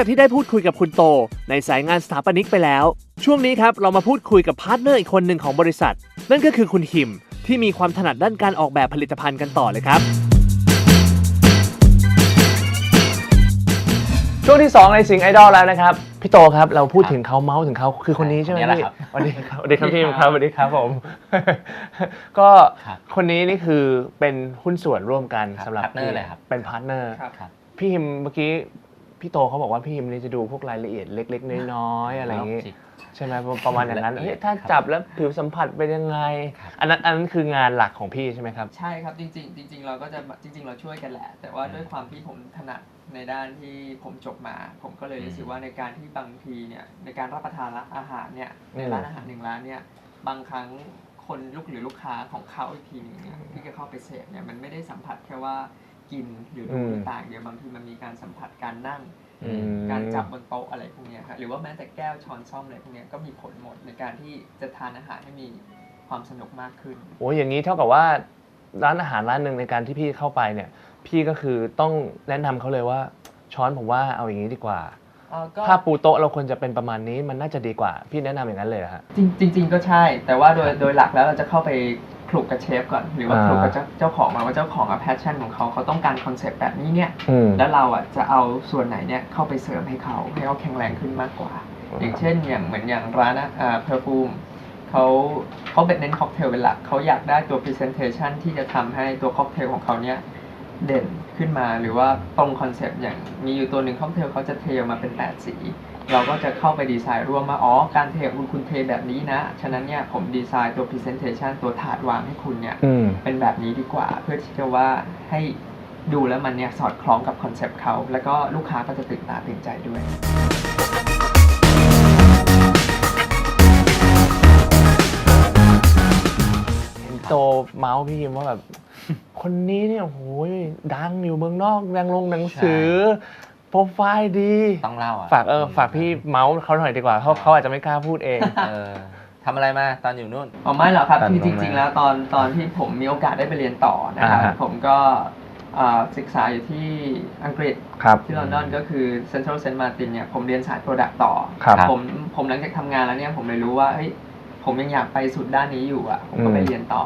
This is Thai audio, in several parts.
จากที่ได้พูดคุยกับคุณโต ในสายงานสถาปนิกไปแล้ว ช่วงนี้ครับเรามาพูดคุยกับพาร์ทเนอร์อีกคนหนึ่งของบริษัท นั่นก็คือคุณฮิม ที่มีความถนัดด้านการออกแบบผลิตภัณฑ์กันต่อเลยครับช่วงที่ 2 ในสิงไอดอลแล้วนะครับ พี่โตครับเราพูดถึงเขาเมาส์ถึงเขาคือคนนี้ใช่ไหมคนนี้แหละพี่ครับสวัสดีครับสวัสดีครับพี่สวัสดีคครัรับบสวัสดีครับผม ก็ครับคนนี้นี่คือเป็นหุ้นส่วนร่วมกันครับสำหรับพาร์ทเนอร์เลยครับเป็นพาร์ทเนอร์ครับครับพี่ฮิมเมื่อกี้ พี่โตเขาบอกว่าพี่ฮิมนี่จะดูพวกรายละเอียดเล็ก ๆ น้อยๆอะไรอย่างงี้จิตใช่ไหมประมาณอย่างนั้นละเอีเฮ้ยยดถ้าครับจับแล้วผิวสัมผัสเป็นยังไงครับอันนั้นอันนั้นคืองานหลักของพี่ใช่ไหมครับ ใช่ครับจริงๆจริง ๆ เราก็จะจริง ๆ เราช่วยกันแหละ แต่ว่าด้วยความที่ผมถนัดในด้านที่ผมจบมา ผมก็เลยรู้สึกว่าในการที่บางทีเนี่ยในการรับประทานอาหารเนี่ยในร้านอาหารหนึ่งร้านเนี่ยบางครั้งคนลูกหรือลูกค้าของเขาอีกทีหนึงเนี่ยที่จะเข้าไปเสพเนี่ยมันไม่ได้สัมผัสแค่ว่า กินหรือดูอืมหรือต่างเดียวบางทีมันมีการสัมผัสการนั่งอืมการจับบนโต๊ะอะไรพวกเนี้ยครับหรือว่าแม้แต่แก้วช้อนซ่อมอะไรพวกเนี้ยก็มีผลหมดในการที่จะทานอาหารให้มีความสนุกมากขึ้นโอ้ยอย่างนี้เท่ากับว่าร้านอาหารร้านหนึ่งในการที่พี่เข้าไปเนี่ย พี่ก็คือต้องแนะนำเขาเลยว่าช้อนผมว่าเอาอย่างนี้ดีกว่าเอ่อก็ถ้าปูโต๊ะเราควรจะเป็นประมาณนี้มันน่าจะดีกว่า พี่แนะนำอย่างนั้นเลยเหรอฮะ จริงจริง ๆ ก็ใช่ แต่ว่าโดยโดยหลักแล้วเราจะเข้าไปคลุกกับเชฟก่อน หรือว่าอ่า คลุกกับเจ้าเจ้าของมาว่าเจ้าของอะแพชชั่นของเขาเขาต้องการคอนเซปต์แบบนี้เนี่ย อืม แล้วเราอะจะเอาส่วนไหนเนี่ยเข้าไปเสริมให้เขาให้เขาแข็งแรงขึ้นมากกว่า อย่างเช่นอย่างเหมือนอย่างร้านอ่าเพอร์ฟูมเขาเขาเป็นเน้นค็อกเทลเป็นหลักเขาอยากได้ตัว Presentation ที่จะทำให้ตัวค็อกเทลของเขาเนี่ย เด่นขึ้นมาหรือว่าตรงคอนเซปต์อย่างมีอยู่ตัวหนึ่งค็อกเทลเขาจะเทออกมาเป็น 8 สี เราก็จะเข้าไปดีไซน์ร่วมมาอ๋อการเทของคุณคุณเทแบบนี้นะ ฉะนั้นเนี่ยผมดีไซน์ตัว Presentation ตัวถาดวางให้คุณเนี่ยอืมเป็นแบบนี้ดีกว่า เพื่อที่จะว่าให้ดูแล้วมันเนี่ยสอดคล้องกับคอนเซปต์เขาแล้วก็ลูกค้าก็จะตื่นตาตื่นใจด้วยเห็นโตเมาส์พี่ฮิมว่าแบบ คนนี้เนี่ยโอ้โหดังอยู่เมืองนอกดังลงหนังสือโปรไฟล์ดี ต้องเล่าอะฝากเออฝากพี่เมาส์เขาหน่อยดีกว่าเพราะเขาอาจจะไม่กล้าพูดเองเออทำอะไรมาตอนอยู่นู่นอ๋อไม่หรอกครับตัดที่จลงมาริง ๆ แล้วตอนตอนที่ผมมีโอกาสได้ไปเรียนต่อนะครับอ่าฮะผมก็อ่าศึกษาอยู่ที่อังกฤษครับที่ลอนดอนก็คือ Central Saint Martin เนี่ยผมเรียนสาย Product ต่อครับผมผมหลังจากทำงานแล้วเนี่ยผมเลยรู้ว่าเฮ้ยผมยังอยากไปสุดด้านนี้อยู่อะผมก็อืมไปเรียนต่อ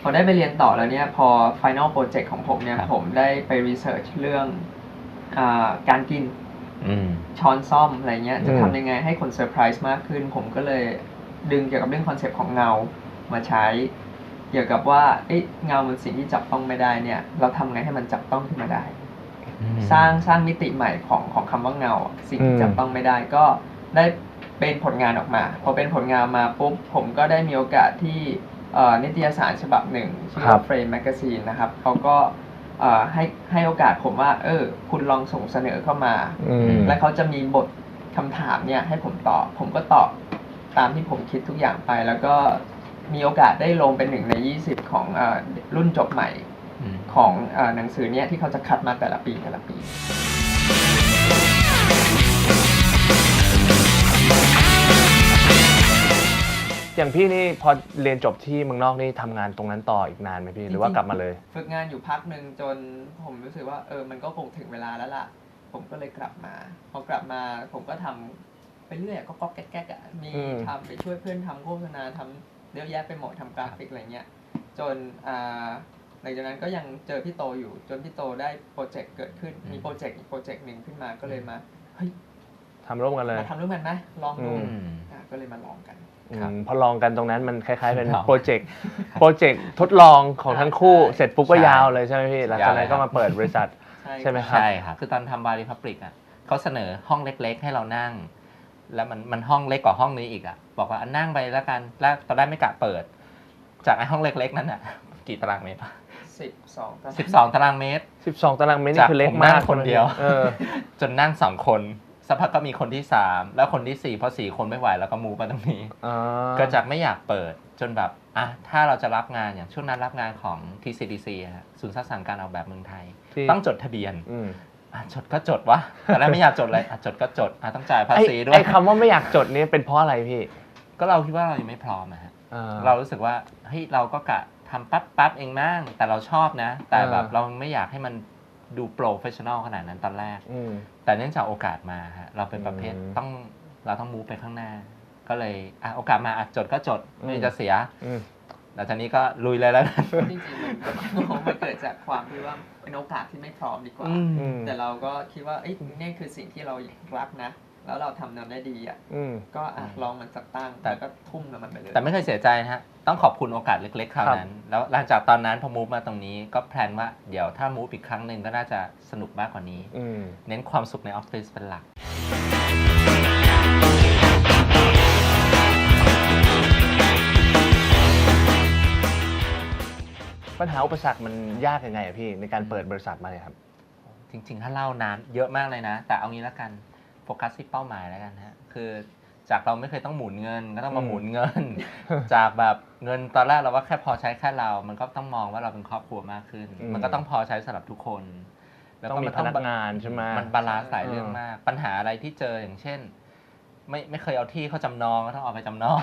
พอได้ไปเรียนต่อแล้วเนี่ยพอ Final Project ของผมเนี่ยครับผมได้ไป research เรื่องอาการกินอืมช้อนซ่อมอะไรเงี้ยจะอืมทำยังไงให้คนเซอร์ไพรส์มากขึ้น ผมก็เลยดึงเกี่ยวกับเรื่องคอนเซปต์ของเงามาใช้ เกี่ยวกับว่าเอ๊ะเงามันสิ่งที่จับต้องไม่ได้เนี่ย เราทำไงให้มันจับต้องขึ้นมาได้ สร้างสร้างมิติใหม่ของของคำว่าเงาอะสิ่งที่อืมจับต้องไม่ได้ก็ได้เป็นผลงานออกมา พอเป็นผลงานมาปุ๊บผมก็ได้มีโอกาสที่เอ่อ นิตยสารฉบับหนึ่งชื่อว่า Frame Magazine นะครับเขาก็เอ่อให้ให้โอกาสผมว่า เออ คุณลองส่งเสนอเข้ามาอืมและเขาจะมีบทคำถามเนี่ย ให้ผมตอบ ผมก็ตอบตามที่ผมคิดทุกอย่างไป แล้วก็มีโอกาสได้ลงเป็นหนึ่งใน 20 ของเออรุ่นจบใหม่อืมของเออหนังสือเนี่ยที่เขาจะคัดมาแต่ละปีแต่ละปี อย่างพี่นี่พอเรียนจบที่เมืองนอกนี่ทำงานตรงนั้นต่ออีกนานไหมพี่หรือว่ากลับมาเลย ฝึกงานอยู่พักหนึ่งจนผมรู้สึกว่าเออมันก็คงถึงเวลาแล้วล่ะ ผมก็เลยกลับมา พอกลับมาผมก็ทำไปเรื่อยก็ก๊อกแก๊กๆอะมีอืม ทำไปช่วยเพื่อนทำโฆษณาทำเยอะแยะไปหมดทำกราฟิกอะไรเงี้ยจนอ่าหลังจากนั้นก็ยังเจอพี่โตอยู่จนพี่โตได้โปรเจกต์เกิดขึ้นอืมมีโปรเจกต์อีกโปรเจกต์หนึ่งขึ้นมาก็เลยมาเฮ้ยทำร่วมกันเลย มาทำร่วมกันไหมลองดูอือืมอะก็เลยมาลองกันครับอืม พอลองกันตรงนั้นมันคล้ายๆเป็นลองโปรเจกต์โปรเจกต์ทดลองของทั้งคู่ใช่เสร็จปุ๊บก็ใช่ยาวเลยใช่ไหมพี่หลังจากนั้นยาวเลยก็ครับมาเปิดบริษัทใช่ใช่ไหมครับใช่ครับคือตอนทำบาริพับลิกอะเขาเสนอห้องเล็ก ๆ ให้เรานั่ง แล้วมันมันห้องเล็กกว่าห้องนี้อีกอะบอกว่าอะนั่งไปแล้วกันแล้วตอนแรกไม่กะเปิด จากไอ้ห้องเล็ก ๆ นั้นอะกี่ตารางเมตรสิบสองสิบสองตารางเมตร12ตารางเมตรจานี่กคือเล็กผมนั่มางกคนเดียวเออจนนั่งสองคน สักพักก็มีคนที่สามแล้วคนที่สี่พอสี่คนไม่ไหวแล้วก็มูฟมาตรงนี้อ่าก็จากไม่อยากเปิดจนแบบอะถ้าเราจะรับงานอย่างช่วงนั้นรับงานของ TCDC อะฮะศูนย์สร้างสรรค์การออกแบบเมืองไทยที่ต้องจดทะเบียนอืมอะจดก็จดวะแต่แรกไม่อยากจดเลยอะจดก็จดอะต้องจ่ายภาไอ้ษีด้วไอ้ยคำว่าไม่อยากจดนี่เป็นเพราะอะไรพี่ ก็เราคิดว่าเรายังไม่พร้อมอะฮะอ่เรารู้สึกว่าเฮ้ยเราก็กะทำปั๊บปั๊บเองมั่งแต่เราชอบนะ แต่แบบอ่าเราไม่อยากให้มัน ดูโปรเฟชชั่นอลขนาดนั้นตอนแรก อืม แต่เนื่องจากโอกาสมาฮะเราเป็นประเภทอืมต้องเราต้องมูฟไปข้างหน้า ก็เลยอะโอกาสมาอะจดก็จดอืมไม่จะเสียอืมหลังจากนี้ก็ลุยเลยแล้วกันจริงๆมันมันเกิดจากความที่ว่าเป็นโอกาสที่ไม่พร้อมดีกว่า อืม แต่เราก็คิดว่าเอ้ยนี่คือสิ่งที่เรารักนะ แล้วเราทำนำได้ดีอะอืมก็อะลองมันสักตั้งแต่แล้วก็ทุ่มกับมันไปเลยแต่ไม่เคยเสียใจนะฮะต้องขอบคุณโอกาสเล็กๆคราวนั้น แล้วหลังจากตอนนั้นพอมูฟมาตรงนี้ก็แพลนว่าเดี๋ยวถ้ามูฟอีกครั้งหนึ่งก็น่าจะสนุกมากกว่านี้อืมเน้นความสุขในออฟฟิศเป็นหลักปัญหาอุปสรรคมันยากยังไงอะพี่ในการเปิดบริษัทมาเนี่ยครับ จริงๆ ถ้าเล่านานเยอะมากเลยนะ แต่เอางี้แล้วกัน โฟกัสที่เป้าหมายแล้วกันฮะคือจากเราไม่เคยต้องหมุนเงิน ก็ต้องมาอืมหมุนเงิน จากแบบเงินตอนแรกเราว่าแค่พอใช้แค่เรา มันก็ต้องมองว่าเราเป็นครอบครัวมากขึ้น มันก็ต้องพอใช้สำหรับทุกคนต้องมีนพนักงานใช่ไหมมันบาลานซ์หลายเรื่องเออมาก ปัญหาอะไรที่เจออย่างเช่น ไม่ไม่เคยเอาที่เขาจำนองก็ต้องเอาไปจำนอง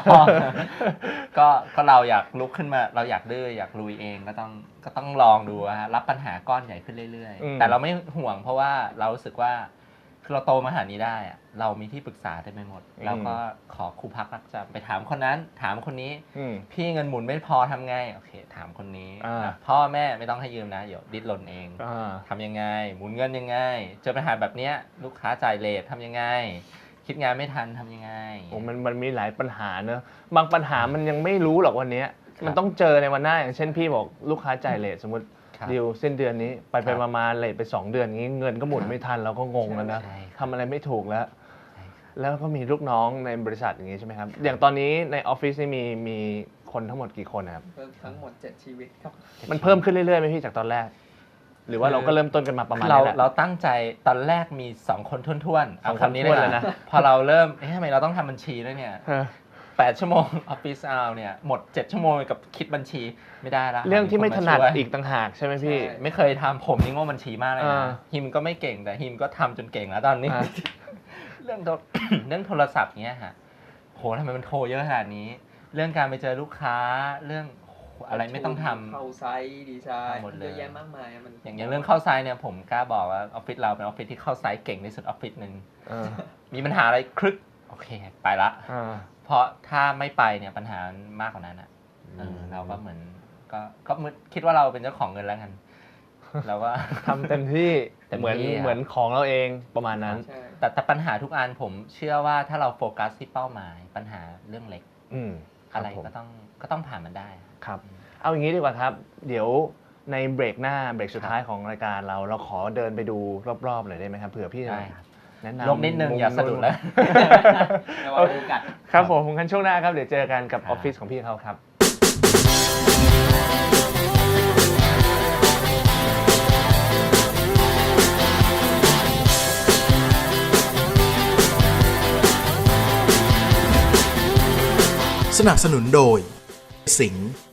ก็ก็เราอยากลุกขึ้นมา เราอยากดื้ออยากลุยเองก็ต้องก็ต้องลองดูอะฮะรับปัญหาก้อนใหญ่ขึ้นเรื่อยอืมๆแต่เราไม่ห่วงเพราะว่าเรารู้สึกว่าคือ เราโตมาขนาดนี้ได้อะเรามีที่ปรึกษาได้ไปหมดอืมเราก็ขอครูพักรักจำไปถามคนนั้น ถามคนนี้อืมพี่เงินหมุนไม่พอทำไงโอเค ถามคนนี้อ่าอะพ่อแม่ไม่ต้องให้ยืมนะ เดี๋ยวดิ้นรนเองอ่าทำยังไง หมุนเงินยังไง เจอปัญหาแบบเนี้ย ลูกค้าจ่ายเลททำยังไง คิดงานไม่ทันทำยังไงโอ้มันมันมีหลายปัญหาเนอะบางปัญหามันยังไม่รู้หรอกวันเนี้ยครับมันต้องเจอในวันหน้าอย่างเช่นพี่บอกลูกค้าจ่ายเลทสมมติ ครับดิวเส้นเดือนนี้ไปไปครัมาๆเลทไป 2 เดือนนี้ เงินก็หมุนไม่ทันเราก็งงแล้วนะทำอะไรไม่ถูกแล้วแล้วก็มีลูกน้องในบริษัทอย่างนี้ใช่ไหมครับ อย่างตอนนี้ในออฟฟิศนี่มีมีคนทั้งหมดกี่คนครับเพิ่มทั้งหมด 7 ชีวิตครับ มันเพิ่มขึ้นเรื่อยๆไหมพี่จากตอนแรก หรือว่าเราก็เริ่มต้นกันมาประมาณเรานี้แหละ เราตั้งใจตอนแรกมี 2 คนท้วนๆ เอาคำนี้เลยสองคนถ้วนเลยนะ นะ พอเราเริ่มเฮ้ยทำไมเราต้องทำบัญชีด้วยเนี่ย แปดชั่วโมงออฟฟิศเอาเนี่ยหมดเจ็ดชั่วโมงกับคิดบัญชีไม่ได้ละเรื่องที่ไม่ถนัดอีกต่างหากใช่ไหมพี่ ไม่เคยทำผมนี่โง่บัญชีมากเลยนะฮิมก็ไม่เก่งแต่ฮิมก็ทำจนเก่งแล้วตอนนี้ เรื่องเรื่องโทรศัพท์เนี้ยฮะโหทำไมมันโทรเยอะขนาดนี้ เรื่องการไปเจอลูกค้าเรื่องอะไรไม่ต้องทำเข้าไซส์ดีไซน์หมดเลยเยอะแยะมากมายมันอย่างเรื่องเข้าไซด์เนี่ยผมกล้าบอกว่าออฟฟิศเราเป็นออฟฟิศที่เข้าไซด์เก่งที่สุดออฟฟิศหนึ่งมีปัญหาอะไรครึกโอเค ไปละ เพราะถ้าไม่ไปเนี่ยปัญหามันมากกว่านั้นอะเออเราก็เหมือน ก็ก็เหมือนคิดว่าเราเป็นเจ้าของเงินแล้วกันเราก็ทำเต็มที่เต็มเหมือนที่ครับเหมือนของเราเองประมาณนั้นใช่แต่แต่ปัญหาทุกอันผมเชื่อว่าถ้าเราโฟกัสที่เป้าหมาย ปัญหาเรื่องเล็กอืมคบอะไรผมก็ต้องก็ต้องผ่านมันได้ครับ เอาอย่างนี้ดีกว่าครับ เดี๋ยวในเบรกหน้าเบรกสุดท้ายของรายการเราเราขอเดินไปดูรอบๆหน่อยได้ไหมครับเผื่อพี่จะได้ครับ แนะนำลบนิดนึงอย่าสะดุดแล้วแต่ว่าโอกาสครับผมงั้นช่วงหน้าครับ เดี๋ยวเจอกันกับครัอบอฟฟิศของพี่เขาครับสนับสนุนโดย สิงห์